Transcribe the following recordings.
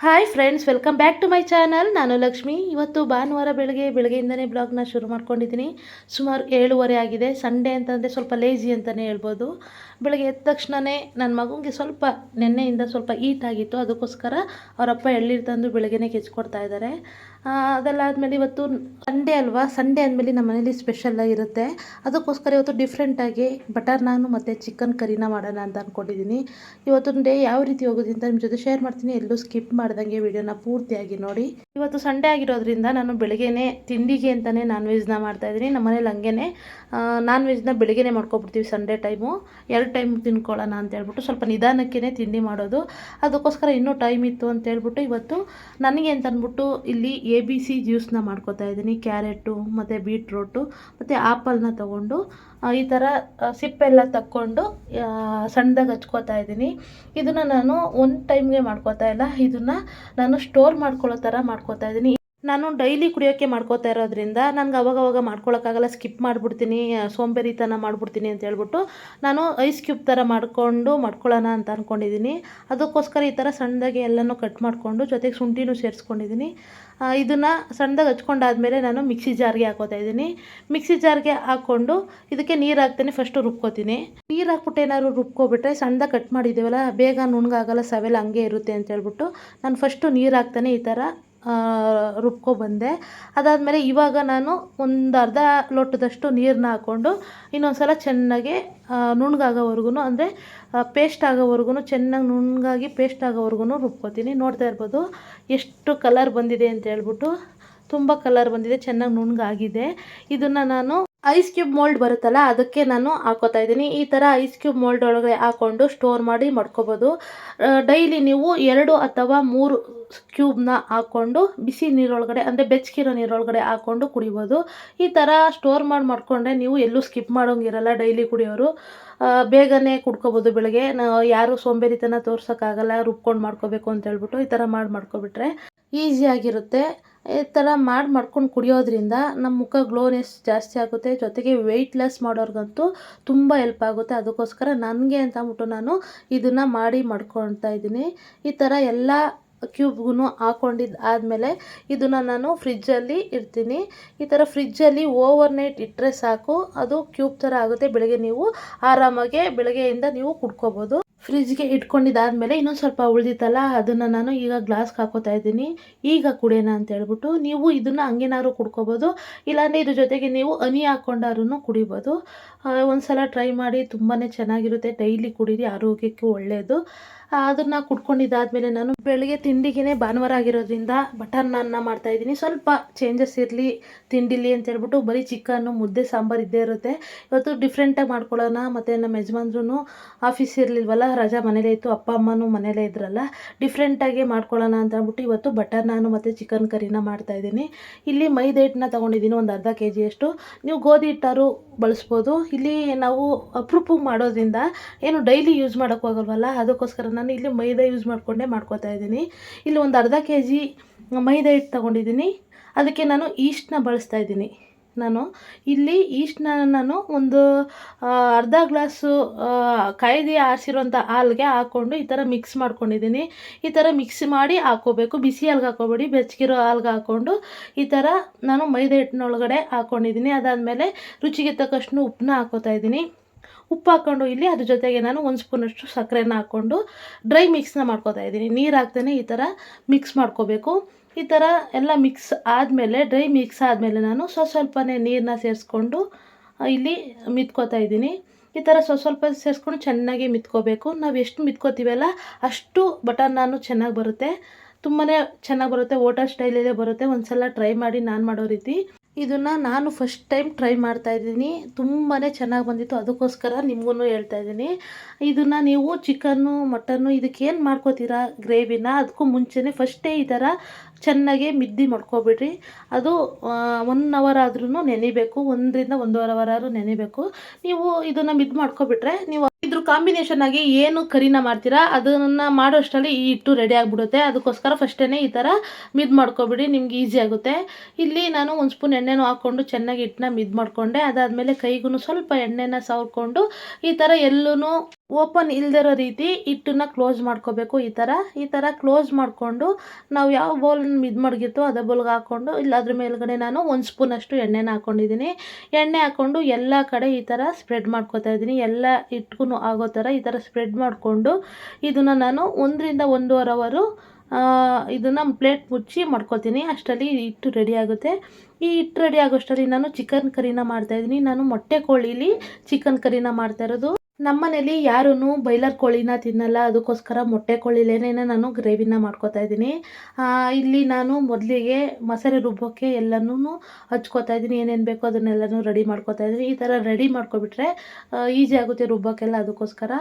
Hi friends welcome back to my channel ನಾನು ಲಕ್ಷ್ಮಿ. ಇವತ್ತು ಭಾನುವಾರ ಬೆಳಗ್ಗೆ, ಬೆಳಗ್ಗೆಯಿಂದನೇ ಬ್ಲಾಗ್ನ ಶುರು ಮಾಡ್ಕೊಂಡಿದ್ದೀನಿ. ಸುಮಾರು ಏಳುವರೆ ಆಗಿದೆ. ಸಂಡೇ ಅಂತಂದರೆ ಸ್ವಲ್ಪ ಲೇಜಿ ಅಂತಲೇ ಹೇಳ್ಬೋದು. ಬೆಳಗ್ಗೆ ಎದ್ದ ತಕ್ಷಣವೇ ನನ್ನ ಮಗುಗೆ ಸ್ವಲ್ಪ ನೆನ್ನೆಯಿಂದ ಸ್ವಲ್ಪ ಈಟ್ ಆಗಿತ್ತು. ಅದಕ್ಕೋಸ್ಕರ ಅವರಪ್ಪ ಎಳ್ಳೀರು ತಂದು ಬೆಳಗ್ಗೆನೇ ಕೆಚ್ಕೊಡ್ತಾ ಇದ್ದಾರೆ ಅದೆಲ್ಲಾದಮೇಲೆ ಅದೆಲ್ಲ ಇವತ್ತು ಸಂಡೇ ಅಲ್ವಾ? ಸಂಡೇ ಅಂದಮೇಲೆ ನಮ್ಮ ಮನೇಲಿ ಸ್ಪೆಷಲ್ ಇರುತ್ತೆ. ಅದಕ್ಕೋಸ್ಕರ ಇವತ್ತು ಡಿಫ್ರೆಂಟಾಗಿ ಬಟರ್ ನಾನು ಮತ್ತು ಚಿಕನ್ ಕರಿನ ಮಾಡೋಣ ಅಂತ ಅಂದ್ಕೊಂಡಿದ್ದೀನಿ ಇವತ್ತು ಡೇ ಯಾವ ರೀತಿ ಹೋಗೋದು ಅಂತ ನಿಮ್ಮ ಜೊತೆ ಶೇರ್ ಮಾಡ್ತೀನಿ. ಎಲ್ಲೂ ಸ್ಕಿಪ್ ಮಾಡ್ದಂಗೆ ವಿಡಿಯೋನ ಪೂರ್ತಿಯಾಗಿ ನೋಡಿ. ಇವತ್ತು ಸಂಡೇ ಆಗಿರೋದ್ರಿಂದ ನಾನು ಬೆಳಗ್ಗೆನೇ ತಿಂಡಿಗೆ ಅಂತಲೇ ನಾನ್ ವೆಜ್ನ ಮಾಡ್ತಾಯಿದ್ದೀನಿ ನಮ್ಮ ಮನೇಲಿ ಹಂಗೇನೆ ನಾನ್ ವೆಜ್ನ ಬೆಳಗ್ಗೆನೇ ಮಾಡ್ಕೊಬಿಡ್ತೀವಿ ಸಂಡೇ ಟೈಮು ಎರಡು ಟೈಮ್ ತಿನ್ಕೊಳ್ಳೋಣ ಅಂತ ಹೇಳ್ಬಿಟ್ಟು ಸ್ವಲ್ಪ ನಿಧಾನಕ್ಕೇ ತಿಂಡಿ ಮಾಡೋದು. ಅದಕ್ಕೋಸ್ಕರ ಇನ್ನೂ ಟೈಮ್ ಇತ್ತು ಅಂತ ಹೇಳ್ಬಿಟ್ಟು ಇವತ್ತು ನನಗೆ ಅಂತ ಅಂದ್ಬಿಟ್ಟು ಇಲ್ಲಿ ಎ ಬಿ ಸಿ ಜ್ಯೂಸ್ನ ಮಾಡ್ಕೊತಾ ಇದ್ದೀನಿ. ಕ್ಯಾರೆಟು ಮತ್ತು ಬೀಟ್ರೋಟು ಮತ್ತು ಆಪಲ್ನ ತೊಗೊಂಡು ಈ ಥರ ಸಿಪ್ಪೆಲ್ಲ ತಕ್ಕೊಂಡು ಸಣ್ಣದಾಗಿ ಹಚ್ಕೋತಾ ಇದ್ದೀನಿ. ಇದನ್ನು ನಾನು ಒಂದು ಟೈಮ್ಗೆ ಮಾಡ್ಕೋತಾ ಇಲ್ಲ. ಇದನ್ನು ನಾನು ಸ್ಟೋರ್ ಮಾಡ್ಕೊಳ್ಳೋ ಥರ ಮಾಡ್ಕೋತಾ ಇದ್ದೀನಿ. ನಾನು ಡೈಲಿ ಕುಡಿಯೋಕ್ಕೆ ಮಾಡ್ಕೋತಾ ಇರೋದ್ರಿಂದ ನನಗೆ ಅವಾಗವಾಗ ಮಾಡ್ಕೊಳಕ್ಕಾಗಲ್ಲ ಸ್ಕಿಪ್ ಮಾಡಿಬಿಡ್ತೀನಿ ಸೋಂಬೇರಿತನ ಮಾಡಿಬಿಡ್ತೀನಿ ಅಂತ ಹೇಳ್ಬಿಟ್ಟು ನಾನು ಐಸ್ ಕ್ಯೂಬ್ ಥರ ಮಾಡಿಕೊಂಡು ಮಾಡ್ಕೊಳ್ಳೋಣ ಅಂತ ಅಂದ್ಕೊಂಡಿದ್ದೀನಿ ಅದಕ್ಕೋಸ್ಕರ ಈ ಥರ ಸಣ್ಣದಾಗಿ ಎಲ್ಲನೂ ಕಟ್ ಮಾಡಿಕೊಂಡು ಜೊತೆಗೆ ಶುಂಠಿನೂ ಸೇರಿಸ್ಕೊಂಡಿದ್ದೀನಿ. ಇದನ್ನು ಸಣ್ಣದಾಗಿ ಹಚ್ಕೊಂಡಾದ್ಮೇಲೆ ನಾನು ಮಿಕ್ಸಿ ಜಾರ್ಗೆ ಹಾಕೋತಾ ಇದ್ದೀನಿ. ಮಿಕ್ಸಿ ಜಾರ್ಗೆ ಹಾಕ್ಕೊಂಡು ಇದಕ್ಕೆ ನೀರು ಹಾಕ್ತೇನೆ ಫಸ್ಟು ರುಬ್ಕೋತೀನಿ. ನೀರು ಹಾಕ್ಬಿಟ್ಟು ಏನಾದ್ರು ರುಬ್ಕೊಬಿಟ್ರೆ ಸಣ್ಣದಾಗಿ ಕಟ್ ಮಾಡಿದ್ದೀವಲ್ಲ, ಬೇಗ ನುಣ್ಗಾಗಲ್ಲ ಸವೆಲ್ಲ ಹಂಗೆ ಇರುತ್ತೆ ಅಂತ ಹೇಳ್ಬಿಟ್ಟು ನಾನು ಫಸ್ಟು ನೀರು ಹಾಕ್ತಾನೆ ಈ ಥರ ರುಬ್ಕೊಬಂದೆ ಅದಾದಮೇಲೆ ಇವಾಗ ನಾನು ಒಂದು ಅರ್ಧ ಲೋಟದಷ್ಟು ನೀರನ್ನ ಹಾಕ್ಕೊಂಡು ಇನ್ನೊಂದು ಸಲ ಚೆನ್ನಾಗಿ ನುಣ್ಗಾಗೋವರೆಗೂ ಅಂದರೆ ಪೇಸ್ಟ್ ಆಗೋವರೆಗೂ ಚೆನ್ನಾಗಿ ನುಣ್ಣಗಾಗಿ ಪೇಸ್ಟ್ ಆಗೋವರೆಗೂ ರುಬ್ಕೊತೀನಿ. ನೋಡ್ತಾ ಇರ್ಬೋದು ಎಷ್ಟು ಕಲರ್ ಬಂದಿದೆ ಅಂತ ಹೇಳ್ಬಿಟ್ಟು ತುಂಬ ಕಲರ್ ಬಂದಿದೆ, ಚೆನ್ನಾಗಿ ನುಣ್ಣಗಾಗಿದೆ. ಇದನ್ನು ನಾನು ಐಸ್ ಕ್ಯೂಬ್ ಮೋಲ್ಡ್ ಬರುತ್ತಲ್ಲ, ಅದಕ್ಕೆ ನಾನು ಹಾಕೋತಾ ಇದ್ದೀನಿ. ಈ ಥರ ಐಸ್ ಕ್ಯೂಬ್ ಮೋಲ್ಡ್ ಒಳಗಡೆ ಹಾಕ್ಕೊಂಡು ಸ್ಟೋರ್ ಮಾಡಿ ಮಾಡ್ಕೋಬೋದು. ಡೈಲಿ ನೀವು ಎರಡು ಅಥವಾ ಮೂರು ಕ್ಯೂಬ್ನ ಹಾಕ್ಕೊಂಡು ಬಿಸಿ ನೀರೊಳಗಡೆ, ಅಂದರೆ ಬೆಚ್ಚಗಿರೋ ನೀರೊಳಗಡೆ ಹಾಕ್ಕೊಂಡು ಕುಡಿಬೋದು. ಈ ಥರ ಸ್ಟೋರ್ ಮಾಡಿ ಮಾಡಿಕೊಂಡ್ರೆ ನೀವು ಎಲ್ಲೂ ಸ್ಕಿಪ್ ಮಾಡೋಂಗಿರಲ್ಲ ಡೈಲಿ ಕುಡಿಯೋರು. ಬೇಗನೆ ಕುಡ್ಕೋಬೋದು ಬೆಳಗ್ಗೆ. ಯಾರು ಸೋಂಬೇರಿತನ ತೋರ್ಸೋಕ್ಕಾಗಲ್ಲ, ರುಬ್ಕೊಂಡು ಮಾಡ್ಕೋಬೇಕು ಅಂತ ಹೇಳ್ಬಿಟ್ಟು ಈ ಥರ ಮಾಡಿ ಮಾಡ್ಕೊಬಿಟ್ರೆ ಈಸಿಯಾಗಿರುತ್ತೆ ಈ ಥರ ಮಾಡಿ ಮಾಡ್ಕೊಂಡು ಕುಡಿಯೋದ್ರಿಂದ ನಮ್ಮ ಮುಖ ಗ್ಲೋನೆಸ್ ಜಾಸ್ತಿ ಆಗುತ್ತೆ. ಜೊತೆಗೆ ವೆಯ್ಟ್ ಲೆಸ್ ಮಾಡೋರ್ಗಂತೂ ತುಂಬ ಹೆಲ್ಪ್ ಆಗುತ್ತೆ. ಅದಕ್ಕೋಸ್ಕರ ನನಗೆ ಅಂತ ಅಂದ್ಬಿಟ್ಟು ನಾನು ಇದನ್ನು ಮಾಡಿ ಮಾಡ್ಕೊಳ್ತಾ ಇದ್ದೀನಿ. ಈ ಥರ ಎಲ್ಲ ಕ್ಯೂಬ್ಗೂ ಹಾಕೊಂಡಿದ್ದು ಆದಮೇಲೆ ಇದನ್ನು ನಾನು ಫ್ರಿಜ್ಜಲ್ಲಿ ಇಡ್ತೀನಿ. ಈ ಥರ ಫ್ರಿಜ್ಜಲ್ಲಿ ಓವರ್ ನೈಟ್ ಇಟ್ಟರೆ ಸಾಕು. ಅದು ಕ್ಯೂಬ್ ಥರ ಆಗುತ್ತೆ. ಬೆಳಗ್ಗೆ ನೀವು ಆರಾಮಾಗೆ ಬೆಳಗ್ಗೆಯಿಂದ ನೀವು ಕುಡ್ಕೋಬೋದು. ಫ್ರಿಜ್ಗೆ ಇಟ್ಕೊಂಡಿದ್ದಾದಮೇಲೆ ಇನ್ನೊಂದು ಸ್ವಲ್ಪ ಉಳಿದಿತ್ತಲ್ಲ, ಅದನ್ನು ನಾನು ಈಗ ಗ್ಲಾಸ್ಗೆ ಹಾಕೋತಾ ಇದ್ದೀನಿ. ಈಗ ಕುಡಿಯೋಣ ಅಂತ ಹೇಳ್ಬಿಟ್ಟು ನೀವು ಇದನ್ನು ಹಂಗೇನಾದ್ರು ಕುಡ್ಕೋಬೋದು, ಇಲ್ಲಾಂದರೆ ಇದ್ರ ಜೊತೆಗೆ ನೀವು ಹನಿ ಹಾಕ್ಕೊಂಡಾರು ಕುಡಿಬೋದು. ಒಂದು ಸಲ ಟ್ರೈ ಮಾಡಿ ತುಂಬಾ ಚೆನ್ನಾಗಿರುತ್ತೆ. ಡೈಲಿ ಕುಡೀರಿ, ಆರೋಗ್ಯಕ್ಕೆ ಒಳ್ಳೆಯದು ಅದನ್ನು ಕುಟ್ಕೊಂಡಿದ್ದಾದ್ಮೇಲೆ ನಾನು ಬೆಳಗ್ಗೆ ತಿಂಡಿಗೆ ಭಾನುವಾರ ಆಗಿರೋದ್ರಿಂದ ಬಟರ್ ನಾನ್ನ ಮಾಡ್ತಾಯಿದ್ದೀನಿ ಸ್ವಲ್ಪ ಚೇಂಜಸ್ ಇರಲಿ, ತಿಂಡಿಲಿ ಅಂತ ಹೇಳ್ಬಿಟ್ಟು ಬರೀ ಚಿಕನ್ನು, ಮುದ್ದೆ, ಸಾಂಬಾರು ಇದ್ದೇ ಇರುತ್ತೆ. ಇವತ್ತು ಡಿಫ್ರೆಂಟಾಗಿ ಮಾಡ್ಕೊಳ್ಳೋಣ. ಮತ್ತು ನಮ್ಮ ಯಜಮಾನ್ರು ಆಫೀಸ್ ಇರಲಿಲ್ವಲ್ಲ, ರಜಾ ಮನೇಲೇ ಇತ್ತು, ಅಪ್ಪ ಅಮ್ಮನೂ ಮನೇಲೇ ಇದ್ರಲ್ಲ. ಡಿಫ್ರೆಂಟಾಗಿ ಮಾಡ್ಕೊಳ್ಳೋಣ ಅಂತ ಅಂದ್ಬಿಟ್ಟು ಇವತ್ತು ಬಟರ್ ನಾನು ಮತ್ತು ಚಿಕನ್ ಕರಿನ ಮಾಡ್ತಾಯಿದ್ದೀನಿ ಇಲ್ಲಿ ಮೈದಾ ಹಿಟ್ಟನ್ನ ತೊಗೊಂಡಿದ್ದೀನಿ, ಒಂದು ಅರ್ಧ ಕೆ ಜಿಯಷ್ಟು ನೀವು ಗೋಧಿ ಹಿಟ್ಟಾರು ಬಳಸ್ಬೋದು. ಇಲ್ಲಿ ನಾವು ಅಪ್ರೂಪಕ್ಕೆ ಮಾಡೋದ್ರಿಂದ ಏನು ಡೈಲಿ ಯೂಸ್ ಮಾಡೋಕ್ಕೋಗಲ್ವಲ್ಲ ಅದಕ್ಕೋಸ್ಕರ ನಾನು ಇಲ್ಲಿ ಮೈದಾ ಯೂಸ್ ಮಾಡಿಕೊಂಡೇ, ಮಾಡ್ಕೋತಾ ಇದ್ದೀನಿ. ಇಲ್ಲಿ ಒಂದು ಅರ್ಧ ಕೆ ಜಿ ಮೈದಾ ಹಿಟ್ಟು ತೊಗೊಂಡಿದ್ದೀನಿ. ಅದಕ್ಕೆ ನಾನು ಈಸ್ಟ್ನ ಬಳಸ್ತಾ ಇದ್ದೀನಿ. ನಾನು ಇಲ್ಲಿ ಈಸ್ಟ್ನ ನಾನು ಒಂದು ಅರ್ಧ ಗ್ಲಾಸು ಕಾಯ್ದು ಆರಿಸಿರುವಂಥ ಹಾಲ್ಗೆ ಹಾಕ್ಕೊಂಡು ಈ ಥರ ಮಿಕ್ಸ್ ಮಾಡ್ಕೊಂಡಿದ್ದೀನಿ. ಈ ಥರ ಮಿಕ್ಸ್ ಮಾಡಿ ಹಾಕ್ಕೋಬೇಕು ಬಿಸಿ ಹಾಲ್ಗೆ ಹಾಕೋಬೇಡಿ. ಬೆಚ್ಚಗಿರೋ ಹಾಲ್ಗೆ ಹಾಕ್ಕೊಂಡು ಈ ಥರ ನಾನು ಮೈದಾ ಹಿಟ್ಟಿನೊಳಗಡೆ ಹಾಕ್ಕೊಂಡಿದ್ದೀನಿ ಅದಾದಮೇಲೆ ರುಚಿಗೆ ತಕ್ಕಷ್ಟು ಉಪ್ಪನ್ನ ಹಾಕೋತಾ ಇದ್ದೀನಿ. ಉಪ್ಪು ಹಾಕ್ಕೊಂಡು ಇಲ್ಲಿ ಅದ್ರ ಜೊತೆಗೆ ನಾನು ಒಂದು ಸ್ಪೂನಷ್ಟು ಸಕ್ಕರೆನ ಹಾಕ್ಕೊಂಡು ಡ್ರೈ ಮಿಕ್ಸ್ನ ಮಾಡ್ಕೋತಾ ಇದ್ದೀನಿ. ನೀರು ಹಾಕ್ತೇನೆ ಈ ಥರ ಮಿಕ್ಸ್ ಮಾಡ್ಕೋಬೇಕು. ಈ ಥರ ಎಲ್ಲ ಮಿಕ್ಸ್ ಆದಮೇಲೆ ಡ್ರೈ ಮಿಕ್ಸ್ ಆದಮೇಲೆ ನಾನು ಸ್ವಲ್ಪ ಸ್ವಲ್ಪನೇ ನೀರನ್ನ ಸೇರಿಸ್ಕೊಂಡು ಇಲ್ಲಿ ಮಿತ್ಕೋತಾ ಇದ್ದೀನಿ. ಈ ಥರ ಸ್ವಲ್ಪ ಸ್ವಲ್ಪ ಸೇರಿಸ್ಕೊಂಡು ಚೆನ್ನಾಗಿ ಮಿತ್ಕೋಬೇಕು. ನಾವು ಎಷ್ಟು ಮಿತ್ಕೋತೀವಲ್ಲ ಅಷ್ಟು ಬಟರ್ ನಾನು ಚೆನ್ನಾಗಿ ಬರುತ್ತೆ. ತುಂಬಾ ಚೆನ್ನಾಗಿ ಬರುತ್ತೆ. ಓಟರ್ ಸ್ಟೈಲಲ್ಲೇ ಬರುತ್ತೆ. ಒಂದು ಸಲ ಟ್ರೈ ಮಾಡಿ ನಾನು ಮಾಡೋ ರೀತಿ. ಇದನ್ನು ನಾನು ಫಸ್ಟ್ ಟೈಮ್ ಟ್ರೈ ಮಾಡ್ತಾ ಇದ್ದೀನಿ. ತುಂಬಾ ಚೆನ್ನಾಗಿ ಬಂದಿತ್ತು. ಅದಕ್ಕೋಸ್ಕರ ನಿಮಗೂ ಹೇಳ್ತಾ ಇದ್ದೀನಿ. ಇದನ್ನು ನೀವು ಚಿಕನ್ನು ಮಟನ್ನು ಇದಕ್ಕೆ ಏನು ಮಾಡ್ಕೋತೀರಾ? ಗ್ರೇವಿನ ಅದಕ್ಕೂ ಮುಂಚೆನೇ ಫಸ್ಟೇ ಈ ಥರ ಚೆನ್ನಾಗಿ ಮಿದ್ದಿ ಮಾಡ್ಕೊಬಿಡ್ರಿ. ಅದು ಒನ್ ಅವರ್ ಆದ್ರೂ ನೆನಿಬೇಕು. ಒಂದರಿಂದ ಒಂದೂವರೆ ಅವರ್ ಆದ್ರೂ ನೆನಿಬೇಕು. ನೀವು ಇದನ್ನು ಮಿದ್ದು ಮಾಡ್ಕೊಬಿಟ್ರೆ ನೀವು ಇದ್ರ ಕಾಂಬಿನೇಷನ್ ಆಗಿ ಏನು ಕರಿನ ಮಾಡ್ತೀರಾ, ಅದನ್ನು ಮಾಡೋ ಅಷ್ಟರಲ್ಲಿ ಈ ಹಿಟ್ಟು ರೆಡಿ ಆಗಿಬಿಡುತ್ತೆ. ಅದಕ್ಕೋಸ್ಕರ ಫಸ್ಟೇ ಈ ಥರ ಮಿದ್ ಮಾಡ್ಕೊಬಿಡಿ, ನಿಮ್ಗೆ ಈಸಿ ಆಗುತ್ತೆ. ಇಲ್ಲಿ ನಾನು ಒಂದು ಸ್ಪೂನ್ ಎಣ್ಣೆನೂ ಹಾಕ್ಕೊಂಡು ಚೆನ್ನಾಗಿ ಹಿಟ್ಟನ್ನ ಮಿದ್ ಮಾಡಿಕೊಂಡೆ. ಅದಾದಮೇಲೆ ಕೈಗೂ ಸ್ವಲ್ಪ ಎಣ್ಣೆನ ಸವರ್ಕೊಂಡು ಈ ಥರ ಎಲ್ಲೂ ಓಪನ್ ಇಲ್ದಿರೋ ರೀತಿ ಹಿಟ್ಟನ್ನ ಕ್ಲೋಸ್ ಮಾಡ್ಕೋಬೇಕು ಈ ಥರ ಈ ಥರ ಕ್ಲೋಸ್ ಮಾಡಿಕೊಂಡು ನಾವು ಯಾವ ಬೌಲ್ ಇದು ಮಡಗಿರ್ತೋ ಅದೇ ಬೌಲ್ಗೆ ಹಾಕ್ಕೊಂಡು, ಇಲ್ಲ ಅದ್ರ ಮೇಲ್ಗಡೆ ನಾನು ಒಂದು ಸ್ಪೂನಷ್ಟು ಎಣ್ಣೆನ ಹಾಕ್ಕೊಂಡಿದ್ದೀನಿ ಎಣ್ಣೆ ಹಾಕ್ಕೊಂಡು ಎಲ್ಲ ಕಡೆ ಈ ಥರ ಸ್ಪ್ರೆಡ್ ಮಾಡ್ಕೊತಾ ಇದ್ದೀನಿ. ಎಲ್ಲ ಹಿಟ್ಗೂ ಆಗೋ ಥರ ಈ ಥರ ಸ್ಪ್ರೆಡ್ ಮಾಡಿಕೊಂಡು ಇದನ್ನು ನಾನು ಒಂದರಿಂದ ಒಂದೂವರೆ ಅವರು ಇದನ್ನು ಪ್ಲೇಟ್ ಮುಚ್ಚಿ ಮಾಡ್ಕೊತೀನಿ ಅಷ್ಟರಲ್ಲಿ ಹಿಟ್ಟು ರೆಡಿ ಆಗುತ್ತೆ. ಈ ಹಿಟ್ಟು ರೆಡಿ ಆಗೋಷ್ಟರಲ್ಲಿ ನಾನು ಚಿಕನ್ ಕರಿನ ಮಾಡ್ತಾಯಿದ್ದೀನಿ ನಾನು ಮೊಟ್ಟೆ ಕೋಳಿಲಿ ಚಿಕನ್ ಕರಿನ ಮಾಡ್ತಾ ಇರೋದು. ನಮ್ಮನೇಲಿ ಯಾರೂ ಬೈಲರ್ ಕೋಳಿನ ತಿನ್ನಲ್ಲ, ಅದಕ್ಕೋಸ್ಕರ ಮೊಟ್ಟೆ ಕೋಳಿಲೇನೆ ನಾನು ಗ್ರೇವಿನ ಮಾಡ್ಕೊತಾ ಇದ್ದೀನಿ. ಇಲ್ಲಿ ನಾನು ಮೊದಲಿಗೆ ಮಸಾಲೆ ರುಬ್ಬೋಕ್ಕೆ ಎಲ್ಲನೂ ಹಚ್ಕೋತಾ ಇದ್ದೀನಿ. ಏನೇನು ಬೇಕೋ ಅದನ್ನೆಲ್ಲನೂ ರೆಡಿ ಮಾಡ್ಕೊತಾ ಇದ್ದೀನಿ. ಈ ಥರ ರೆಡಿ ಮಾಡ್ಕೊಬಿಟ್ರೆ ಈಸಿ ಆಗುತ್ತೆ ರುಬ್ಬೋಕ್ಕೆಲ್ಲ ಅದಕ್ಕೋಸ್ಕರ.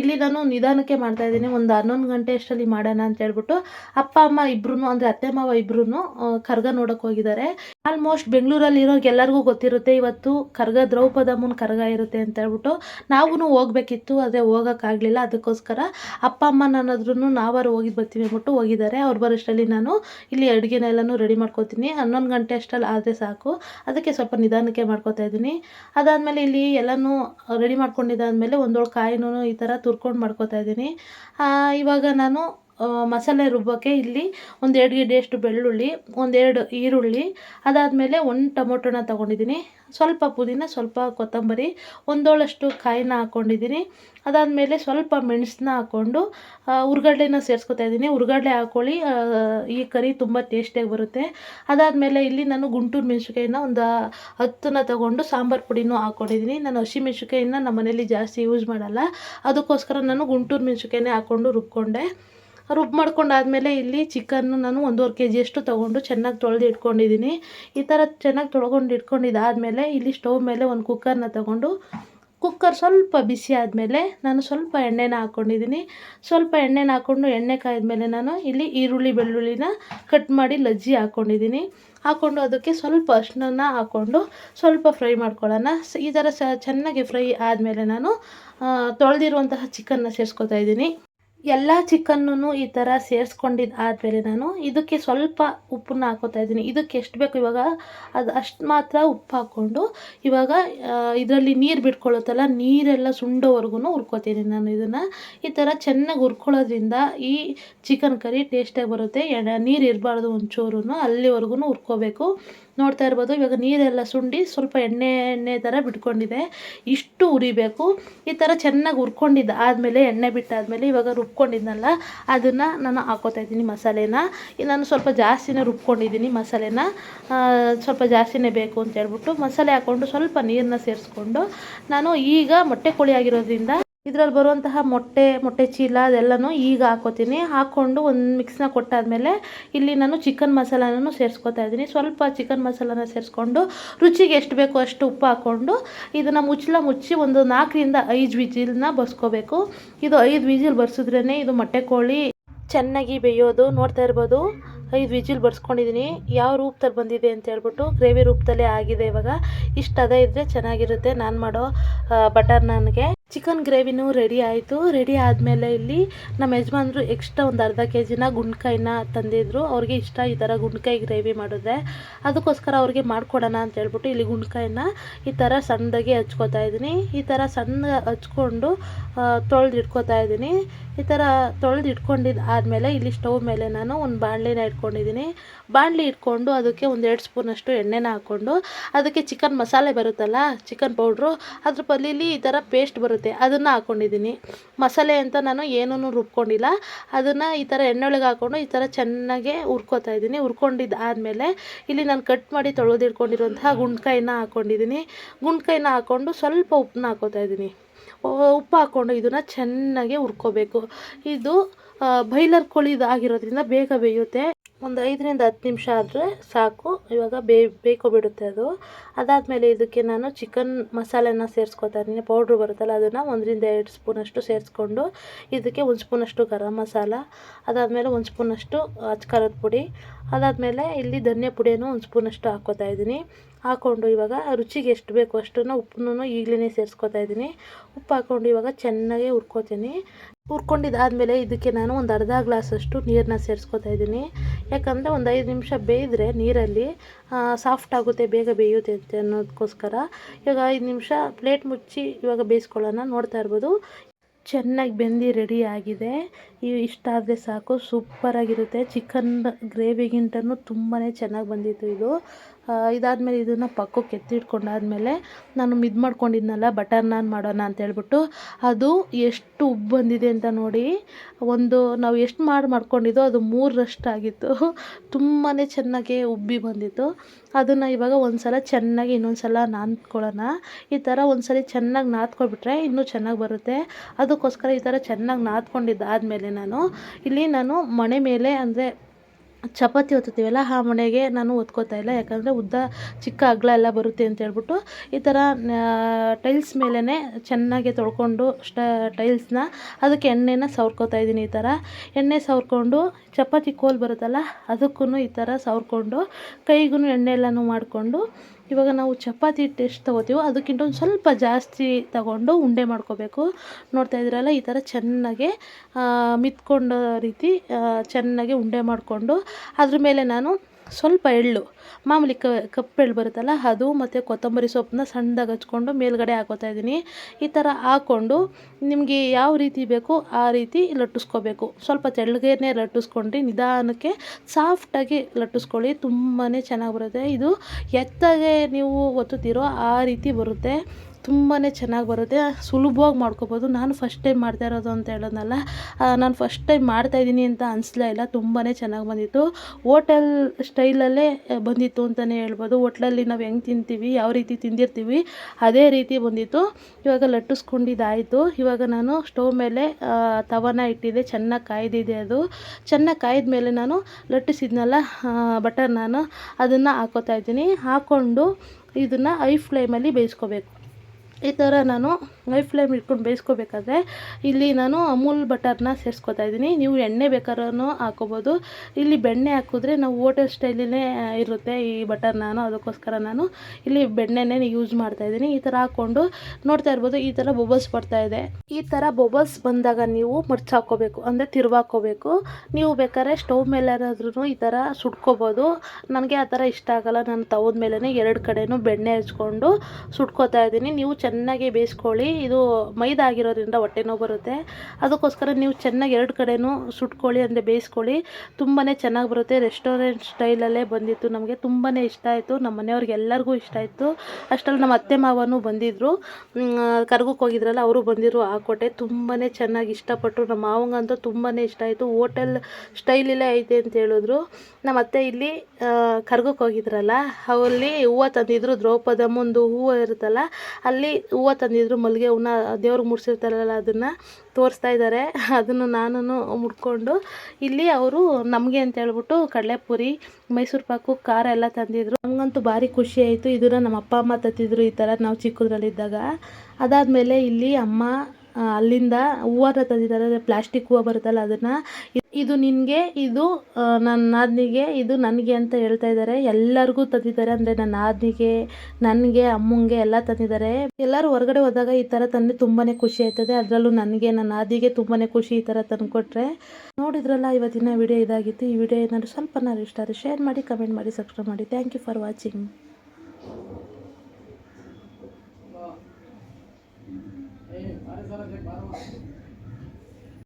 ಇಲ್ಲಿ ನಾನು ನಿಧಾನಕ್ಕೆ ಮಾಡ್ತಾ ಇದ್ದೀನಿ. ಒಂದು ಹನ್ನೊಂದು ಗಂಟೆ ಅಷ್ಟರಲ್ಲಿ ಮಾಡೋಣ ಅಂತ ಹೇಳ್ಬಿಟ್ಟು, ಅಪ್ಪ, ಅಮ್ಮ ಇಬ್ಬರೂ ಅಂದರೆ ಅತ್ತೆ, ಮಾವ ಇಬ್ಬರೂ ಕರ್ಗ ನೋಡೋಕೆ ಹೋಗಿದ್ದಾರೆ. ಆಲ್ಮೋಸ್ಟ್ ಬೆಂಗಳೂರಲ್ಲಿ ಇರೋರ್ಗೆಲ್ಲರಿಗೂ ಗೊತ್ತಿರುತ್ತೆ, ಇವತ್ತು ಕರ್ಗ ದ್ರೌಪದಮ್ಮನ ಕರ್ಗ ಇರುತ್ತೆ ಅಂತ ಹೇಳ್ಬಿಟ್ಟು ನಾವೂ ಹೋಗ್ಬೇಕಿತ್ತು ಆದರೆ ಹೋಗೋಕ್ಕಾಗಲಿಲ್ಲ. ಅದಕ್ಕೋಸ್ಕರ ಅಪ್ಪ, ಅಮ್ಮ ನಾನಾದ್ರೂ ನಾವಾರು ಹೋಗಿ ಬರ್ತೀವಿ ಅಂದ್ಬಿಟ್ಟು ಹೋಗಿದ್ದಾರೆ. ಅವ್ರು ಬರೋಷ್ಟರಲ್ಲಿ ನಾನು ಇಲ್ಲಿ ಅಡುಗೆನ ಎಲ್ಲನೂ ರೆಡಿ ಮಾಡ್ಕೊತೀನಿ. ಹನ್ನೊಂದು ಗಂಟೆ ಅಷ್ಟಲ್ಲಿ ಆದರೆ ಸಾಕು. ಅದಕ್ಕೆ ಸ್ವಲ್ಪ ನಿಧಾನಕ್ಕೆ ಮಾಡ್ಕೊತಾ ಇದ್ದೀನಿ. ಅದಾದಮೇಲೆ ಇಲ್ಲಿ ಎಲ್ಲನೂ ರೆಡಿ ಮಾಡ್ಕೊಂಡಿದ್ದಾದಮೇಲೆ ಒಂದೊಳು ಕಾಯಿನೂ ಈ ಥರ ತುರ್ಕೊಂಡು ಮಾಡ್ಕೋತಾ ಇದ್ದೀನಿ. ಇವಾಗ ನಾನು ಮಸಾಲೆ ರುಬ್ಬೋಕ್ಕೆ ಇಲ್ಲಿ ಒಂದೆರಡು ಗೆಡ್ಡೆಯಷ್ಟು ಬೆಳ್ಳುಳ್ಳಿ ಒಂದೆರಡು ಈರುಳ್ಳಿ, ಅದಾದಮೇಲೆ ಒಂದು ಟೊಮೊಟೊನ ತೊಗೊಂಡಿದ್ದೀನಿ. ಸ್ವಲ್ಪ ಪುದೀನ, ಸ್ವಲ್ಪ ಕೊತ್ತಂಬರಿ, ಒಂದೋಳಷ್ಟು ಕಾಯಿನ ಹಾಕ್ಕೊಂಡಿದ್ದೀನಿ. ಅದಾದಮೇಲೆ ಸ್ವಲ್ಪ ಮೆಣಸನ್ನ ಹಾಕ್ಕೊಂಡು ಹುರ್ಗಡ್ಲೆನ ಸೇರಿಸ್ಕೊತಾ ಇದ್ದೀನಿ. ಹುರ್ಗಡ್ಲೆ ಹಾಕ್ಕೊಳ್ಳಿ ಈ ಕರಿ ತುಂಬ ಟೇಸ್ಟಿಯಾಗಿ ಬರುತ್ತೆ. ಅದಾದಮೇಲೆ ಇಲ್ಲಿ ನಾನು ಗುಂಟೂರು ಮೆಣಸಿನ್ಕಾಯಿನ ಒಂದು ಹತ್ತನ್ನ ತೊಗೊಂಡು ಸಾಂಬಾರು ಪುಡಿನೂ ಹಾಕ್ಕೊಂಡಿದ್ದೀನಿ. ನಾನು ಹಸಿ ಮೆಣಸಿನ್ಕಾಯಿನ ನಮ್ಮ ಮನೇಲಿ ಜಾಸ್ತಿ ಯೂಸ್ ಮಾಡಲ್ಲ. ಅದಕ್ಕೋಸ್ಕರ ನಾನು ಗುಂಟೂರು ಮೆಣಸಿನ್ಕಾಯಿನೇ ಹಾಕ್ಕೊಂಡು ರುಬ್ಕೊಂಡೆ. ರುಬ್ಬು ಮಾಡ್ಕೊಂಡಾದಮೇಲೆ ಇಲ್ಲಿ ಚಿಕನ್ನು ನಾನು ಒಂದೂವರೆ ಕೆ ಜಿಯಷ್ಟು ತೊಗೊಂಡು ಚೆನ್ನಾಗಿ ತೊಳೆದು ಇಟ್ಕೊಂಡಿದ್ದೀನಿ ಈ ಥರ ಚೆನ್ನಾಗಿ ತೊಳ್ಕೊಂಡು ಇಟ್ಕೊಂಡಿದ್ದಾದಮೇಲೆ ಇಲ್ಲಿ ಸ್ಟವ್ ಮೇಲೆ ಒಂದು ಕುಕ್ಕರ್ನ ತೊಗೊಂಡು ಕುಕ್ಕರ್ ಸ್ವಲ್ಪ ಬಿಸಿ ಆದಮೇಲೆ ನಾನು ಸ್ವಲ್ಪ ಎಣ್ಣೆನ ಹಾಕ್ಕೊಂಡಿದ್ದೀನಿ ಸ್ವಲ್ಪ ಎಣ್ಣೆನ ಹಾಕ್ಕೊಂಡು ಎಣ್ಣೆ ಕಾಯ್ದಮೇಲೆ ನಾನು ಇಲ್ಲಿ ಈರುಳ್ಳಿ ಬೆಳ್ಳುಳ್ಳಿನ ಕಟ್ ಮಾಡಿ ಲಜ್ಜಿ ಹಾಕ್ಕೊಂಡಿದ್ದೀನಿ ಹಾಕ್ಕೊಂಡು ಅದಕ್ಕೆ ಸ್ವಲ್ಪ ಅರ್ಶಿನ ಹಾಕ್ಕೊಂಡು ಸ್ವಲ್ಪ ಫ್ರೈ ಮಾಡ್ಕೊಳ್ಳೋಣ. ಈ ಥರ ಚೆನ್ನಾಗಿ ಫ್ರೈ ಆದಮೇಲೆ ನಾನು ತೊಳೆದಿರುವಂತಹ ಚಿಕನ್ನ ಸೇರಿಸ್ಕೊತಾ ಇದ್ದೀನಿ ಎಲ್ಲ ಚಿಕನ್ನು ಈ ಥರ ಸೇರಿಸ್ಕೊಂಡಿದ್ದು ಆದಮೇಲೆ ನಾನು ಇದಕ್ಕೆ ಸ್ವಲ್ಪ ಉಪ್ಪನ್ನ ಹಾಕೋತಾ ಇದ್ದೀನಿ. ಇದಕ್ಕೆ ಎಷ್ಟು ಬೇಕು ಇವಾಗ? ಅದು ಅಷ್ಟು ಮಾತ್ರ ಉಪ್ಪು ಹಾಕ್ಕೊಂಡು ಇವಾಗ ಇದರಲ್ಲಿ ನೀರು ಬಿಟ್ಕೊಳ್ಳುತ್ತಲ್ಲ, ನೀರೆಲ್ಲ ಸುಂಡೋವರೆಗೂ ಹುರ್ಕೋತೀನಿ ನಾನು ಇದನ್ನು. ಈ ಥರ ಚೆನ್ನಾಗಿ ಹುರ್ಕೊಳ್ಳೋದ್ರಿಂದ ಈ ಚಿಕನ್ ಕರಿ ಟೇಸ್ಟಾಗಿ ಬರುತ್ತೆ. ನೀರು ಇರಬಾರ್ದು ಒಂಚೂರು ಅಲ್ಲಿವರೆಗೂ ಹುರ್ಕೋಬೇಕು. ನೋಡ್ತಾ ಇರ್ಬೋದು. ಇವಾಗ ನೀರೆಲ್ಲ ಸುಂಡಿ ಸ್ವಲ್ಪ ಎಣ್ಣೆ ಎಣ್ಣೆ ಥರ ಬಿಟ್ಕೊಂಡಿದೆ. ಇಷ್ಟು ಉರಿಬೇಕು. ಈ ಥರ ಚೆನ್ನಾಗಿ ಹುರ್ಕೊಂಡಿದ್ದು ಆದಮೇಲೆ, ಎಣ್ಣೆ ಬಿಟ್ಟಾದಮೇಲೆ ಇವಾಗ ರುಬ್ಕೊಂಡಿದ್ನಲ್ಲ, ಅದನ್ನು ನಾನು ಹಾಕೋತಾ ಇದ್ದೀನಿ ಮಸಾಲೆನ. ನಾನು ಸ್ವಲ್ಪ ಜಾಸ್ತಿನೇ ರುಬ್ಕೊಂಡಿದ್ದೀನಿ ಮಸಾಲೆನ. ಸ್ವಲ್ಪ ಜಾಸ್ತಿನೇ ಬೇಕು ಅಂತ ಹೇಳ್ಬಿಟ್ಟು ಮಸಾಲೆ ಹಾಕ್ಕೊಂಡು ಸ್ವಲ್ಪ ನೀರನ್ನ ಸೇರಿಸ್ಕೊಂಡು ನಾನು ಈಗ ಮೊಟ್ಟೆ ಕೋಳಿ ಆಗಿರೋದ್ರಿಂದ ಇದರಲ್ಲಿ ಬರುವಂತಹ ಮೊಟ್ಟೆ ಮೊಟ್ಟೆ ಚೀಲ ಅದೆಲ್ಲನೂ ಈಗ ಹಾಕೋತೀನಿ. ಹಾಕ್ಕೊಂಡು ಒಂದು ಮಿಕ್ಸ್ನ ಕೊಟ್ಟಾದಮೇಲೆ ಇಲ್ಲಿ ನಾನು ಚಿಕನ್ ಮಸಾಲನೂ ಸೇರಿಸ್ಕೊತಾ ಇದ್ದೀನಿ. ಸ್ವಲ್ಪ ಚಿಕನ್ ಮಸಾಲನ ಸೇರಿಸ್ಕೊಂಡು ರುಚಿಗೆ ಎಷ್ಟು ಬೇಕೋ ಅಷ್ಟು ಉಪ್ಪು ಹಾಕ್ಕೊಂಡು ಇದನ್ನು ಮುಚ್ಚಲ ಮುಚ್ಚಿ ಒಂದು ನಾಲ್ಕರಿಂದ ಐದು ವಿಜಿಲ್ನ ಬರ್ಸ್ಕೋಬೇಕು. ಇದು ಐದು ವಿಜಿಲ್ ಬರ್ಸಿದ್ರೇ ಇದು ಮೊಟ್ಟೆ ಕೋಳಿ ಚೆನ್ನಾಗಿ ಬೇಯೋದು. ನೋಡ್ತಾ ಇರ್ಬೋದು, ಐದು ವಿಜಿಲ್ ಬರ್ಸ್ಕೊಂಡಿದ್ದೀನಿ ಯಾವ ರೂಪದಲ್ಲಿ ಬಂದಿದೆ ಅಂತ ಹೇಳ್ಬಿಟ್ಟು ಗ್ರೇವಿ ರೂಪದಲ್ಲೇ ಆಗಿದೆ ಇವಾಗ. ಇಷ್ಟು ಅದೇ ಇದ್ದರೆ ಚೆನ್ನಾಗಿರುತ್ತೆ. ನಾನು ಮಾಡೋ ಬಟರ್ ನಾನ್ಗೆ. ಚಿಕನ್ ಗ್ರೇವಿನೂ ರೆಡಿ ಆಯಿತು. ರೆಡಿ ಆದಮೇಲೆ ಇಲ್ಲಿ ನಮ್ಮ ಯಜಮಾನರು ಎಕ್ಸ್ಟ್ರಾ ಒಂದು ಅರ್ಧ ಕೆ ಜಿನ ಗುಂಡ್ಕಾಯಿನ ತಂದಿದ್ರು. ಅವ್ರಿಗೆ ಇಷ್ಟ ಈ ಥರ ಗುಂಡ್ಕಾಯಿ ಗ್ರೇವಿ ಮಾಡಿದ್ರೆ. ಅದಕ್ಕೋಸ್ಕರ ಅವ್ರಿಗೆ ಮಾಡಿಕೊಡೋಣ ಅಂತ ಹೇಳ್ಬಿಟ್ಟು ಇಲ್ಲಿ ಗುಂಡ್ಕಾಯಿನ ಈ ಥರ ಸಣ್ಣದಾಗಿ ಹಚ್ಕೋತಾ ಇದ್ದೀನಿ. ಈ ಥರ ಸಣ್ಣ ಹಚ್ಕೊಂಡು ತೊಳೆದು ಇಟ್ಕೋತಾ ಇದ್ದೀನಿ. ಈ ಥರ ತೊಳೆದು ಇಟ್ಕೊಂಡಿದ್ದು ಆದಮೇಲೆ ಇಲ್ಲಿ ಸ್ಟವ್ ಮೇಲೆ ನಾನು ಒಂದು ಬಾಣಲಿನ ಇಟ್ಕೊಂಡಿದ್ದೀನಿ. ಬಾಣಲಿ ಇಟ್ಕೊಂಡು ಅದಕ್ಕೆ ಒಂದು ಎರಡು ಸ್ಪೂನಷ್ಟು ಎಣ್ಣೆನ ಹಾಕ್ಕೊಂಡು ಅದಕ್ಕೆ ಚಿಕನ್ ಮಸಾಲೆ ಬರುತ್ತಲ್ಲ, ಚಿಕನ್ ಪೌಡ್ರು. ಅದ್ರ ಬದಲಿಲಿ ಈ ಥರ ಪೇಸ್ಟ್ ಬರುತ್ತೆ ಬರುತ್ತೆ. ಅದನ್ನು ಹಾಕ್ಕೊಂಡಿದ್ದೀನಿ ಮಸಾಲೆ ಅಂತ ನಾನು ಏನೂ ರುಬ್ಕೊಂಡಿಲ್ಲ. ಅದನ್ನು ಈ ಥರ ಎಣ್ಣೆಯೊಳಗೆ ಹಾಕ್ಕೊಂಡು ಈ ಥರ ಚೆನ್ನಾಗೆ ಹುರ್ಕೋತಾ ಇದ್ದೀನಿ. ಹುರ್ಕೊಂಡಿದ್ದು ಆದಮೇಲೆ ಇಲ್ಲಿ ನಾನು ಕಟ್ ಮಾಡಿ ತೊಳೆದಿಟ್ಕೊಂಡಿರುವಂತಹ ಗುಂಡ್ಕಾಯಿನ ಹಾಕ್ಕೊಂಡಿದ್ದೀನಿ ಗುಂಡ್ಕಾಯಿನ ಹಾಕ್ಕೊಂಡು ಸ್ವಲ್ಪ ಉಪ್ಪನ್ನ ಹಾಕೋತಾ ಇದ್ದೀನಿ. ಉಪ್ಪು ಹಾಕ್ಕೊಂಡು ಇದನ್ನು ಚೆನ್ನಾಗಿ ಹುರ್ಕೋಬೇಕು. ಇದು ಬೈಲರ್ ಕೋಳಿದಾಗಿರೋದ್ರಿಂದ ಬೇಗ ಬೇಯುತ್ತೆ. ಒಂದು ಐದರಿಂದ ಹತ್ತು ನಿಮಿಷ ಆದರೆ ಸಾಕು. ಇವಾಗ ಬೇಯ್ಕೊಬಿಡುತ್ತೆ ಅದು. ಅದಾದಮೇಲೆ ಇದಕ್ಕೆ ನಾನು ಚಿಕನ್ ಮಸಾಲೆನ ಸೇರಿಸ್ಕೊತಾ ಇದ್ದೀನಿ. ಪೌಡ್ರ್ ಬರುತ್ತಲ್ಲ ಅದನ್ನು ಒಂದರಿಂದ ಎರಡು ಸ್ಪೂನಷ್ಟು ಸೇರಿಸ್ಕೊಂಡು ಇದಕ್ಕೆ ಒಂದು ಸ್ಪೂನಷ್ಟು ಗರಂ ಮಸಾಲ, ಅದಾದಮೇಲೆ ಒಂದು ಸ್ಪೂನಷ್ಟು ಅಚ್ಕಾರದ ಪುಡಿ, ಅದಾದಮೇಲೆ ಇಲ್ಲಿ ಧನಿಯಾ ಪುಡಿಯನ್ನು ಒಂದು ಸ್ಪೂನಷ್ಟು ಹಾಕ್ಕೋತಾ ಇದ್ದೀನಿ. ಹಾಕ್ಕೊಂಡು ಇವಾಗ ರುಚಿಗೆ ಎಷ್ಟು ಬೇಕು ಅಷ್ಟನ್ನು ಉಪ್ಪನ್ನು ಈಗಲೇ ಸೇರಿಸ್ಕೊತಾ ಇದ್ದೀನಿ. ಉಪ್ಪು ಹಾಕ್ಕೊಂಡು ಇವಾಗ ಚೆನ್ನಾಗಿ ಹುರ್ಕೋತೀನಿ. ಹುರ್ಕೊಂಡಿದ್ದಾದಮೇಲೆ ಇದಕ್ಕೆ ನಾನು ಒಂದು ಅರ್ಧ ಗ್ಲಾಸಷ್ಟು ನೀರನ್ನ ಸೇರಿಸ್ಕೊತಾ ಇದ್ದೀನಿ. ಯಾಕಂದರೆ ಒಂದು ಐದು ನಿಮಿಷ ಬೇಯಿದ್ರೆ ನೀರಲ್ಲಿ ಸಾಫ್ಟ್ ಆಗುತ್ತೆ, ಬೇಗ ಬೇಯುತ್ತೆ ಅಂತ ಅನ್ನೋದಕ್ಕೋಸ್ಕರ. ಇವಾಗ ಐದು ನಿಮಿಷ ಪ್ಲೇಟ್ ಮುಚ್ಚಿ ಇವಾಗ ಬೇಯಿಸ್ಕೊಳ್ಳೋಣ ನೋಡ್ತಾ ಇರ್ಬೋದು. ಚೆನ್ನಾಗಿ ಬೆಂದಿ ರೆಡಿ ಆಗಿದೆ. ಇವು ಇಷ್ಟ ಆದರೆ ಸಾಕು, ಸೂಪರಾಗಿರುತ್ತೆ. ಚಿಕನ್ ಗ್ರೇವಿಗಿಂತನೂ ತುಂಬಾ ಚೆನ್ನಾಗಿ ಬಂದಿತ್ತು ಇದು. ಇದಾದಮೇಲೆ ಇದನ್ನು ಪಕ್ಕಕ್ಕೆ ಎತ್ತಿಟ್ಕೊಂಡಾದಮೇಲೆ ನಾನು ಇದು ಮಾಡ್ಕೊಂಡಿದ್ನಲ್ಲ, ಬಟರ್ ನಾನ್ ಮಾಡೋಣ ಅಂತ ಹೇಳ್ಬಿಟ್ಟು, ಅದು ಎಷ್ಟು ಉಬ್ಬು ಬಂದಿದೆ ಅಂತ ನೋಡಿ, ಒಂದು ನಾವು ಎಷ್ಟು ಮಾಡಿ ಮಾಡ್ಕೊಂಡಿದ್ದೋ ಅದು ಮೂರರಷ್ಟು ಆಗಿತ್ತು. ತುಂಬಾ ಚೆನ್ನಾಗಿ ಉಬ್ಬಿ ಬಂದಿತ್ತು. ಅದನ್ನು ಇವಾಗ ಒಂದು ಸಲ ಚೆನ್ನಾಗಿ ಇನ್ನೊಂದು ಸಲ ನಾದ್ಕೊಳ್ಳೋಣ ಈ ಥರ ಒಂದು ಸಲ ಚೆನ್ನಾಗಿ ನಾದ್ಕೊಬಿಟ್ರೆ ಇನ್ನೂ ಚೆನ್ನಾಗಿ ಬರುತ್ತೆ. ಅದಕ್ಕೋಸ್ಕರ ಈ ಥರ ಚೆನ್ನಾಗಿ ನಾದ್ಕೊಂಡಿದ್ದಾದಮೇಲೆ ನಾನು, ಇಲ್ಲಿ ನಾನು ಮಣೆ ಮೇಲೆ ಅಂದರೆ ಚಪಾತಿ ಒತ್ತುತ್ತೀವಲ್ಲ, ಆ ಮಣೆಗೆ ನಾನು ಒತ್ಕೋತಾ ಇಲ್ಲ. ಯಾಕಂದರೆ ಉದ್ದ, ಚಿಕ್ಕ ಅಗ್ಲ ಎಲ್ಲ ಬರುತ್ತೆ ಅಂತ ಹೇಳ್ಬಿಟ್ಟು ಈ ಥರ ಟೈಲ್ಸ್ ಮೇಲೇ ಚೆನ್ನಾಗಿ ತೊಳ್ಕೊಂಡು ಸ್ಟ ಟೈಲ್ಸ್ನ ಅದಕ್ಕೆ ಎಣ್ಣೆನ ಸವ್ರ್ಕೊತಾ ಇದ್ದೀನಿ ಈ ಥರ. ಎಣ್ಣೆ ಸವ್ರ್ಕೊಂಡು ಚಪಾತಿ ಕೋಲ್ ಬರುತ್ತಲ್ಲ ಅದಕ್ಕೂ ಈ ಥರ ಸವ್ರ್ಕೊಂಡು ಕೈಗೂ ಎಣ್ಣೆ ಎಲ್ಲನೂ ಮಾಡಿಕೊಂಡು ಇವಾಗ ನಾವು ಚಪಾತಿ ಹಿಟ್ಟು ಎಷ್ಟು ತೊಗೋತೀವೋ ಅದಕ್ಕಿಂತ ಒಂದು ಸ್ವಲ್ಪ ಜಾಸ್ತಿ ತಗೊಂಡು ಉಂಡೆ ಮಾಡ್ಕೋಬೇಕು. ನೋಡ್ತಾ ಇದ್ದೀರಲ್ಲ, ಈ ಥರ ಚೆನ್ನಾಗೆ ಮಿತ್ಕೊಂಡ ರೀತಿ ಚೆನ್ನಾಗಿ ಉಂಡೆ ಮಾಡಿಕೊಂಡು, ಅದ್ರ ಮೇಲೆ ನಾನು ಸ್ವಲ್ಪ ಎಳ್ಳು, ಮಾಮೂಲಿ ಕಪ್ಪು ಎಳ್ಳು ಬರುತ್ತಲ್ಲ ಅದು ಮತ್ತು ಕೊತ್ತಂಬರಿ ಸೊಪ್ಪನ್ನ ಸಣ್ಣದಾಗಿ ಹಚ್ಕೊಂಡು ಮೇಲುಗಡೆ ಹಾಕೋತಾ ಇದ್ದೀನಿ. ಈ ಥರ ಹಾಕ್ಕೊಂಡು ನಿಮಗೆ ಯಾವ ರೀತಿ ಬೇಕೋ ಆ ರೀತಿ ಲಟ್ಟಿಸ್ಕೋಬೇಕು. ಸ್ವಲ್ಪ ತೆಳ್ಳಗೇನೆ ಲಟ್ಟಿಸ್ಕೊಂಡು ನಿಧಾನಕ್ಕೆ ಸಾಫ್ಟಾಗಿ ಲಟ್ಟಿಸ್ಕೊಳ್ಳಿ ತುಂಬಾ ಚೆನ್ನಾಗಿ ಬರುತ್ತೆ. ಇದು ಎತ್ತಗೆ ನೀವು ಒತ್ತುತ್ತೀರೋ ಆ ರೀತಿ ಬರುತ್ತೆ. ತುಂಬಾ ಚೆನ್ನಾಗಿ ಬರುತ್ತೆ. ಸುಲಭವಾಗಿ ಮಾಡ್ಕೊಬೋದು. ನಾನು ಫಸ್ಟ್ ಟೈಮ್ ಮಾಡ್ತಾ ಇರೋದು ಅಂತ ಹೇಳೋದ್ನಲ್ಲ ನಾನು ಫಸ್ಟ್ ಟೈಮ್ ಮಾಡ್ತಾಯಿದ್ದೀನಿ ಅಂತ ಅನಿಸ್ಲೇ ಇಲ್ಲ. ತುಂಬಾ ಚೆನ್ನಾಗಿ ಬಂದಿತ್ತು. ಓಟೆಲ್ ಸ್ಟೈಲಲ್ಲೇ ಬಂದಿತ್ತು ಅಂತಲೇ ಹೇಳ್ಬೋದು. ಹೋಟ್ಲಲ್ಲಿ ನಾವು ಹೆಂಗೆ ತಿಂತೀವಿ, ಯಾವ ರೀತಿ ತಿಂದಿರ್ತೀವಿ, ಅದೇ ರೀತಿ ಬಂದಿತ್ತು. ಇವಾಗ ಲಟ್ಟಿಸ್ಕೊಂಡಿದ್ದಾಯಿತು ಇವಾಗ ನಾನು ಸ್ಟವ್ ಮೇಲೆ ತವನ ಇಟ್ಟಿದ್ದೆ ಚೆನ್ನಾಗಿ ಕಾಯ್ದಿದೆ ಅದು. ಚೆನ್ನಾಗಿ ಕಾಯ್ದ ಮೇಲೆ ನಾನು ಲಟ್ಟಿಸಿದ್ನಲ್ಲ ಬಟರ್ ನಾನು ಅದನ್ನು ಹಾಕೋತಾ ಇದ್ದೀನಿ. ಹಾಕ್ಕೊಂಡು ಇದನ್ನು ಐ ಫ್ಲೇಮಲ್ಲಿ ಬೇಯಿಸ್ಕೋಬೇಕು. ಈ ಥರ ನಾನು ಹೈ ಫ್ಲೇಮ್ ಇಟ್ಕೊಂಡು ಬೇಯಿಸ್ಕೋಬೇಕಾದ್ರೆ ಇಲ್ಲಿ ನಾನು ಅಮೂಲ್ ಬಟರ್ನ ಸೇರಿಸ್ಕೊತಾ ಇದ್ದೀನಿ. ನೀವು ಎಣ್ಣೆ ಬೇಕಾದ್ರೂ ಹಾಕೋಬೋದು ಇಲ್ಲಿ ಬೆಣ್ಣೆ ಹಾಕಿದ್ರೆ ನಾವು ಹೋಟೆಲ್ ಸ್ಟೈಲೇ ಇರುತ್ತೆ ಈ ಬಟರ್ ನಾನು, ಅದಕ್ಕೋಸ್ಕರ ನಾನು ಇಲ್ಲಿ ಬೆಣ್ಣೆನೇ ಯೂಸ್ ಮಾಡ್ತಾ ಇದ್ದೀನಿ. ಈ ಥರ ಹಾಕ್ಕೊಂಡು ನೋಡ್ತಾ ಇರ್ಬೋದು, ಈ ಥರ ಬೊಬಲ್ಸ್ ಬರ್ತಾ ಇದೆ. ಈ ಥರ ಬೊಬಲ್ಸ್ ಬಂದಾಗ ನೀವು ಮರ್ಚ್ ಹಾಕೋಬೇಕು ಅಂದರೆ ತಿರುವಾಕೋಬೇಕು ನೀವು ಬೇಕಾದ್ರೆ ಸ್ಟವ್ ಮೇಲಾದ್ರೂ ಈ ಥರ ಸುಟ್ಕೋಬೋದು. ನನಗೆ ಆ ಥರ ಇಷ್ಟ ಆಗಲ್ಲ. ನಾನು ತವದ ಮೇಲೇ ಎರಡು ಕಡೆಯೂ ಬೆಣ್ಣೆ ಹಚ್ಕೊಂಡು ಸುಟ್ಕೋತಾ ಇದ್ದೀನಿ. ನೀವು ಚೆನ್ನಾಗಿ ಬೇಯಿಸ್ಕೊಳ್ಳಿ. ಇದು ಮೈದಾ ಆಗಿರೋದ್ರಿಂದ ಹೊಟ್ಟೆ ನೋವು ಬರುತ್ತೆ. ಅದಕ್ಕೋಸ್ಕರ ನೀವು ಚೆನ್ನಾಗಿ ಎರಡು ಕಡೆನೂ ಸುಟ್ಕೊಳ್ಳಿ ಅಂದರೆ ಬೇಯಿಸ್ಕೊಳ್ಳಿ. ತುಂಬಾ ಚೆನ್ನಾಗಿ ಬರುತ್ತೆ. ರೆಸ್ಟೋರೆಂಟ್ ಸ್ಟೈಲಲ್ಲೇ ಬಂದಿತ್ತು ನಮಗೆ. ತುಂಬಾ ಇಷ್ಟ ಆಯಿತು. ನಮ್ಮ ಮನೆಯವ್ರಿಗೆ ಎಲ್ಲರಿಗೂ ಇಷ್ಟ ಆಯಿತು. ಅಷ್ಟರಲ್ಲಿ ನಮ್ಮ ಅತ್ತೆ ಮಾವನೂ ಬಂದಿದ್ದರು ಕರ್ಗಕ್ಕೆ ಹೋಗಿದ್ರಲ್ಲ, ಅವರು ಬಂದಿದ್ರು ಹಾಕೊಟ್ಟೆ ತುಂಬಾ ಚೆನ್ನಾಗಿ ಇಷ್ಟಪಟ್ಟರು. ನಮ್ಮ ಮಾವಂಗಂತೂ ತುಂಬಾ ಇಷ್ಟ ಆಯಿತು. ಹೋಟೆಲ್ ಸ್ಟೈಲಲ್ಲೇ ಐತೆ ಅಂತ ಹೇಳಿದ್ರು. ನಮ್ಮ ಅತ್ತೆ ಇಲ್ಲಿ ಕರ್ಗಕ್ಕೆ ಹೋಗಿದ್ರಲ್ಲ ಅವಲ್ಲಿ ಹೂವು ತಂದಿದ್ರು. ದ್ರೌಪದಮ್ಮಂದು ಹೂವು ಇರುತ್ತಲ್ಲ, ಅಲ್ಲಿ ಹೂವು ತಂದಿದ್ರು ಮಲ್ಲಿಗೆ ಹೂವನ್ನ ದೇವ್ರಿಗೆ ಮುಡ್ಸಿರ್ತಾರಲ್ಲ ಅದನ್ನು ತೋರಿಸ್ತಾ ಇದ್ದಾರೆ ಅದನ್ನು ನಾನು ಮುಡ್ಕೊಂಡು ಇಲ್ಲಿ ಅವರು ನಮಗೆ ಅಂತ ಹೇಳ್ಬಿಟ್ಟು ಕಡಲೆಪುರಿ, ಮೈಸೂರು ಪಾಕು, ಖಾರ ಎಲ್ಲ ತಂದಿದ್ರು. ನಮಗಂತೂ ಭಾರಿ ಖುಷಿ ಆಯಿತು. ಇದನ್ನು ನಮ್ಮ ಅಪ್ಪ ಅಮ್ಮ ತತ್ತಿದ್ರು ಈ ಥರ ನಾವು ಚಿಕ್ಕದ್ರಲ್ಲಿದ್ದಾಗ. ಅದಾದಮೇಲೆ ಇಲ್ಲಿ ಅಮ್ಮ ಅಲ್ಲಿಂದ ಹೂವನ್ನ ತಂದಿದ್ದಾರೆ ಪ್ಲಾಸ್ಟಿಕ್ ಹೂವು ಬರುತ್ತಲ್ಲ ಅದನ್ನು. ಇದು ನಿನಗೆ, ಇದು ನನ್ನ ನಾದಿನಿಗೆ, ಇದು ನನಗೆ ಅಂತ ಹೇಳ್ತಾ ಇದ್ದಾರೆ. ಎಲ್ಲರಿಗೂ ತಂದಿದ್ದಾರೆ, ಅಂದರೆ ನನ್ನ ನಾದಿನಿಗೆ, ನನಗೆ, ಅಮ್ಮಂಗೆ ಎಲ್ಲ ತಂದಿದ್ದಾರೆ. ಎಲ್ಲರೂ ಹೊರಗಡೆ ಹೋದಾಗ ಈ ಥರ ತಂದು ತುಂಬಾ ಖುಷಿ ಆಯ್ತದೆ ಅದರಲ್ಲೂ ನನಗೆ ನನ್ನ ನಾದಿಗೆ ತುಂಬಾ ಖುಷಿ ಈ ಥರ ತಂದುಕೊಟ್ರೆ. ನೋಡಿದ್ರಲ್ಲ, ಇವತ್ತಿನ ವಿಡಿಯೋ ಇದಾಗಿತ್ತು. ಈ ವಿಡಿಯೋ ಏನಾದರೂ ಸ್ವಲ್ಪ ಇಷ್ಟ ಆದರೆ ಶೇರ್ ಮಾಡಿ ಕಮೆಂಟ್ ಮಾಡಿ ಸಬ್ಸ್ಕ್ರೈಬ್ ಮಾಡಿ. Thank you for watching